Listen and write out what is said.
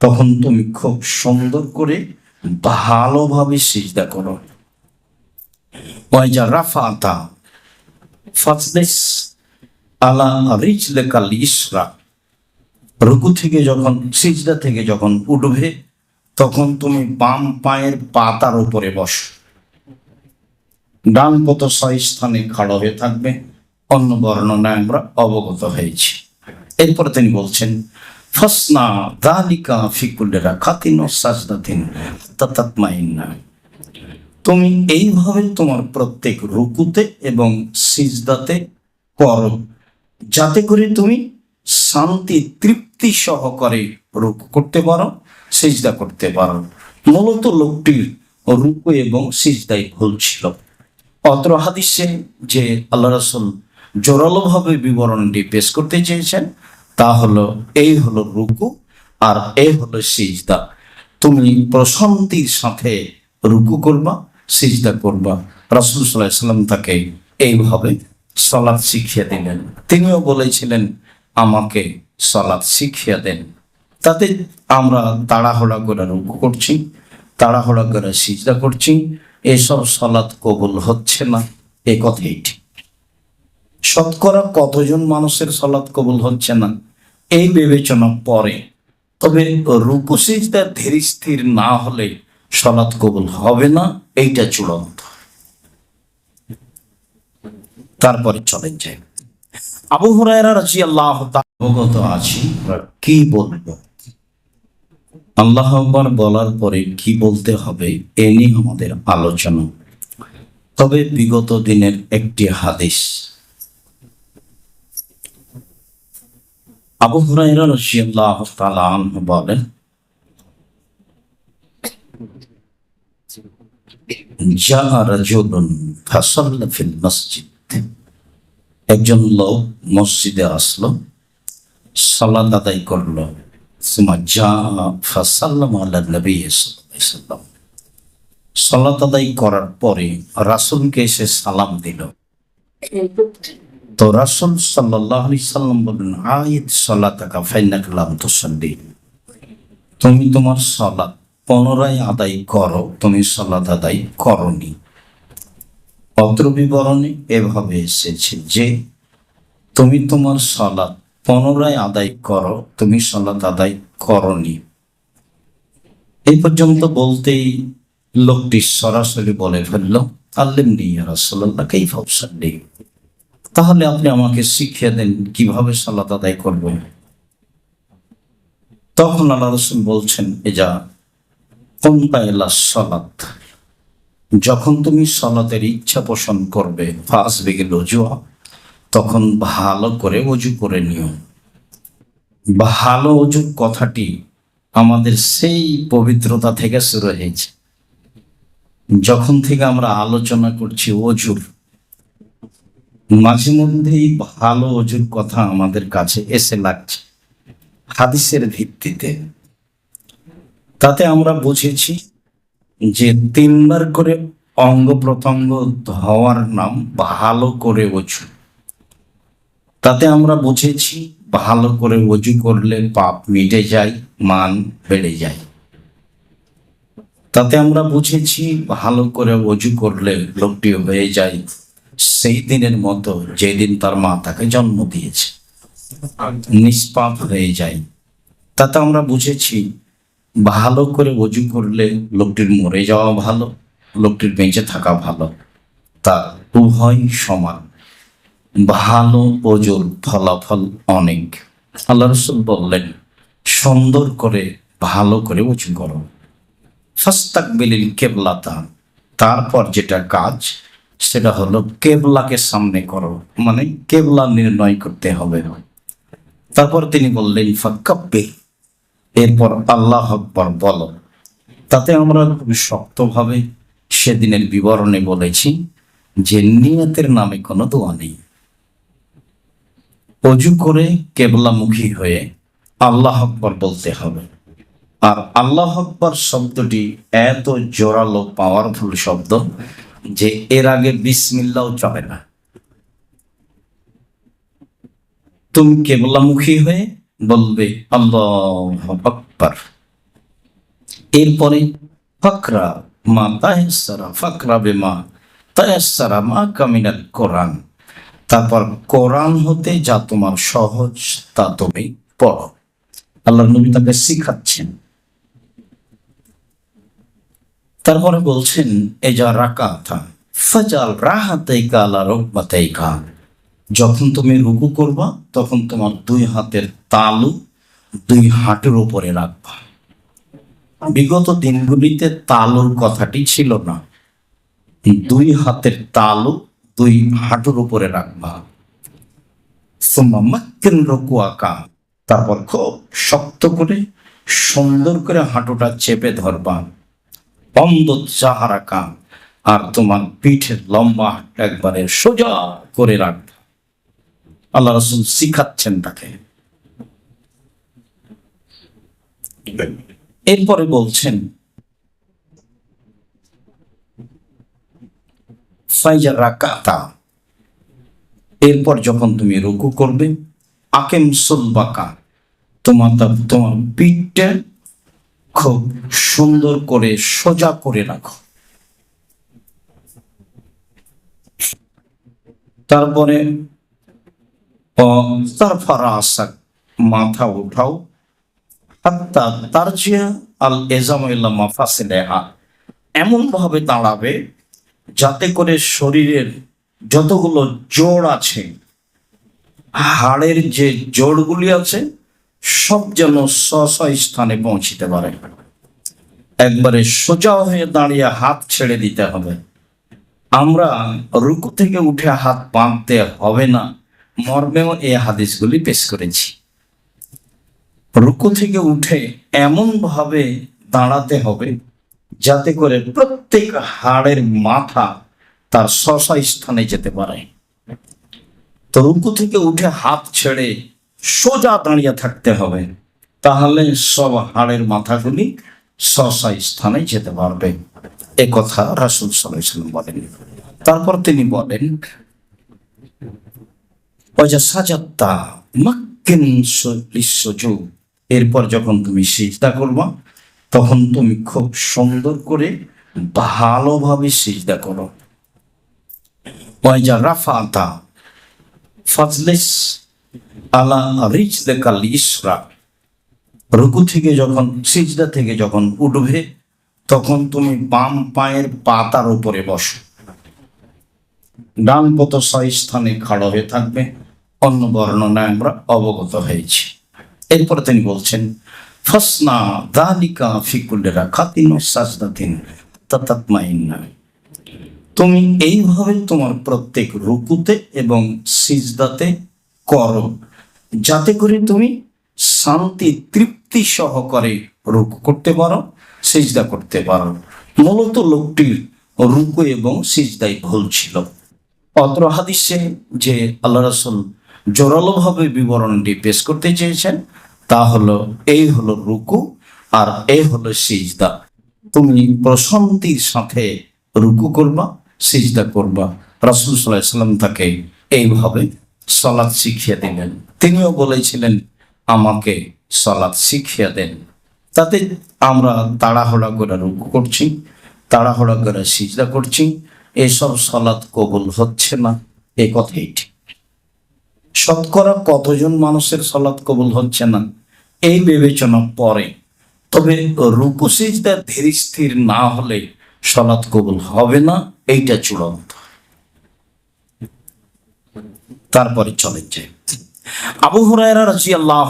তখন তুমি খুব সুন্দর করে ভালোভাবে সিজদা করো। ওয়াইজা আলা রিজলেকাল ইসরা রুকু থেকে যখন, সিজদা থেকে যখন উঠবে, তখন তুমি বাম পায়ের পাতার উপরে বসো। ডান পত স্থানে খাড়া হয়ে থাকবে। অন্য বর্ণনায় আমরা অবগত হয়েছি। এরপরে তিনি বলছেন ফসনা দালিকা ফিকুল্লেরা খাতিন ও সাজদাতিন তুমি এইভাবে তোমার প্রত্যেক রুকুতে এবং সিজদাতে করো, যাতে করে তুমি শান্তি, তৃপ্তি সহকারে রুকু করতে পারো, সিজদা করতে পারো। মূলত লোকটির রুকু এবং সিজদাই ভুল ছিল। অত্র হাদিসে যে আল্লাহ রসুল জোরালোভাবে বিবরণটি পেশ করতে চেয়েছেন তা হলো, এই হলো রুকু আর এই হলো সিজদা। তুমি প্রশান্তির সাথে রুকু করবা, সিজদা করবা। রাসুল সাল্লাহ সাল্লাম তাকে এইভাবে সলাদ শিখিয়ে দিলেন। তিনিও বলেছিলেন, আমাকে সলাদ শিখিয়ে দেন। তাতে আমরা তাড়াহুড়া করে রুকু করছি, তাড়াহুড়া করে সিজদা করছি। এসব সলাদ কবুল হচ্ছে না। এ কথাই ঠিক। শতকরা কতজন মানুষের সলাদ কবুল হচ্ছে না? এই বিবেচনা পরে। তবে রুকু সিজদা ধীর স্থির না হলে সলাৎ কবুল হবে না, এইটা চূড়ান্ত। তারপরে চলেন যাই। আবু হুরায়রা রাজি আল্লাহ অবগত আছি কি বলব? আল্লাহ আকবর বলার পরে কি বলতে হবে, এ নিয়ে আমাদের আলোচনা। তবে বিগত দিনের একটি হাদিস। আবু তাআলা আনহু বলেন একজন লোক মসজিদে আসলো, সালাত আদায় করল। সুমা ফাসাল্লাম সালাত আদায় করার পরে রাসুলকে এসে সালাম দিল। তো রাসুল সাল্লাহ আলি সাল্লাম বললেন আইদ সলাতাকা ফাইনা কালাম তো তুমি তোমার সলাৎ পুনরায় আদায় করো, তুমি সলাৎ আদায় করনি। অত্র বিবরণে এভাবে এসেছে যে, তুমি তোমার সলাৎ পুনরায় আদায় করো, তুমি সলাৎ আদায় করনি। এই পর্যন্ত বলতেই লোকটি সরাসরি বলে ফেলল আল্লেম নেই রাসোল্লাহ কেই ফাউসাল্লি তাহলে আপনি আমাকে শিখিয়ে দেন কীভাবে সালাত আদায় করব। তখন আল্লাহ রসুল বলছেন এ যা কোনটা এলা সলাত। যখন তুমি সলাতের ইচ্ছা পোষণ করবে ফাঁস বেগে লজুয়া তখন ভালো করে অজু করে নিও। ভালো অজুর কথাটি আমাদের সেই পবিত্রতা থেকে শুরু হয়েছে। যখন থেকে আমরা আলোচনা করছি অজুর মাঝে মধ্যেই ভালো অজুর কথা আমাদের কাছে এসে লাগছে। হাদিসের ভিত্তিতে। তাতে আমরা বুঝেছি যে তিনবার করে অঙ্গ প্রত্যঙ্গ ধোয়ার নাম ভালো করে অজু। তাতে আমরা বুঝেছি ভালো করে অজু করলে পাপ মিটে যায়, মান বেড়ে যায়। তাতে আমরা বুঝেছি ভালো করে অজু করলে লোকটি হয়ে যায়। সেই দিনের মতো যেদিন তার মা তাকে জন্ম দিয়েছে, নিষ্পাপ হয়ে যায়। তাতে আমরা বুঝেছি, ভালো করে অজু করলে লোকটির মরে যাওয়া ভালো, লোকটির বেঁচে থাকা ভালো। তা উভয় সমান। ভালো অজুর ফলাফল অনেক। আল্লাহ রসুল বললেন, সুন্দর করে, ভালো করে উঁচু করো। ফাস্তাক বেলিল কেবলাতা। তারপর যেটা কাজ সেটা হলো কেবলাকে সামনে করো মানে কেবলা নির্ণয় করতে হবে। তারপর তিনি বললেন, ফাক্কাব্বে। এরপর আল্লাহ আকবর বলো। তাতে আমরা খুব শক্তভাবে সেদিনের বিবরণে বলেছি যে নিয়তের নামে কোনো দোয়া নেই। অজু করে কেবলামুখী হয়ে আল্লাহ আকবর বলতে হবে। আর আল্লাহ আকবর শব্দটি এত জোরালো পাওয়ারফুল শব্দ যে এর আগে বিসমিল্লাও চলে না। তুমি কেবলামুখী হয়ে বলবে, আল্লাহ এরপরে, ফাকরা মা তাহেসারা ফাকরা বেমা তাহেসারা মা কামিনাল কোরআন। তারপর, কোরআন হতে যা তোমার সহজ তা তুমি পড়ো। আল্লাহ নবী তাকে শিখাচ্ছেন। তারপরে বলছেন, এ যা রাকাথা ফাজাল রাহাতাইকা আলা রকবাতাইকা। যখন তুমি রুকু করবা, তখন তোমার দুই হাতের তালু দুই হাঁটুর উপরে রাখবা। বিগত দিনগুলিতে তালুর কথাটি ছিল না। দুই হাতের তালু দুই হাঁটুর উপরে রাখবা। রকুয়াকা তারপর খুব শক্ত করে সুন্দর করে হাঁটুটা চেপে ধরবা। বন্ধ চাহারাকা আর তোমার পিঠের লম্বা একবারে সোজা করে রাখবে আল্লাহ রসুল শিখাচ্ছেন তাকে। এরপরে বলছেন এরপর যখন তুমি রুকু করবে আকেম সুলবাকা তোমার তোমার পিঠটা খুব সুন্দর করে সোজা করে রাখো। তারপরে মাথা উঠাও। হাত্তা তারজিয়া আল এজামাইল্লা মাফাসিলেহা। এমন ভাবে দাঁড়াবে যাতে করে শরীরের যতগুলো জোড় আছে, হাড়ের যে জোড়গুলি আছে সব যেন স্ব স্ব স্থানে পৌঁছিতে পারে। একবারে সোজা হয়ে দাঁড়িয়ে হাত ছেড়ে দিতে হবে। আমরা রুকু থেকে উঠে হাত বাঁধতে হবে না, মর্মেও এই হাদিসগুলি পেশ করেছি। রুকু থেকে উঠে এমন ভাবে দাঁড়াতে হবে যাতে করে প্রত্যেক হাড়ের মাথা তার স্বস্ব স্থানে যেতে পারে। তো রুকু থেকে উঠে হাত ছেড়ে সোজা দাঁড়িয়ে থাকতে হবে। তাহলে সব হাড়ের মাথাগুলি স্বস্ব স্থানে যেতে পারবে। এ কথা রাসুল সাল্লাম বলেন। তারপর তিনি বলেন এরপর যখন তুমি সিজদা করবা, তখন তুমি খুব সুন্দর করে ভালোভাবে সিজদা করো। ওয়াইজা রাফাতা ফাজলিস আলা রিজদাকাল ইসরা। রুকু থেকে যখন, সিজদা থেকে যখন উঠবে, তখন তুমি বাম পায়ের পাতার উপরে বসো। ডান পত স্থানে খাড়া হয়ে থাকবে। অন্য বর্ণনায় আমরা অবগত হয়েছি। এরপরে তিনি বলছেন, ফসনা দালিকা ফিকুল্লেরা খাতিন সাজদাতিন তাতাতমাইন্না। তুমি এইভাবে তোমার প্রত্যেক রুকুতে এবং সিজদাতে করো, যাতে করে তুমি শান্তি, তৃপ্তি সহকারে রুকু করতে পারো, সিজদা করতে পারো। মূলত লোকটির রুকু এবং সিজদাই ভুল ছিল। অত্র হাদিসে যে আল্লাহ রসুল জোরালোভাবে বিবরণটি পেশ করতে চেয়েছেন, তা হলো, এই হলো রুকু আর এই হলো সিজদা। তুমি প্রশান্তির সাথে রুকু করবা, সিজদা করবা। রাসুল সাল্লাহ সাল্লাম তাকে এইভাবে সলাৎ শিখিয়ে দিলেন। তিনিও বলেছিলেন, আমাকে সলাৎ শিখিয়ে দেন। তাতে আমরা তাড়াহুড়া করে রুকু করছি, তাড়াহুড়া করে সিজদা করছি। এসব সলাৎ কবুল হচ্ছে না। এ কথাই ঠিক। শতকরা কতজন মানুষের সলাৎ কবুল হচ্ছে না, এই বিবেচনা পরে। তবে রুকু, সিজদা ধীর স্থির না হলে সলাৎ কবুল হবে না, এইটা চূড়ান্ত। তারপরে যায়। আবু হুরায়রা রাজি আল্লাহ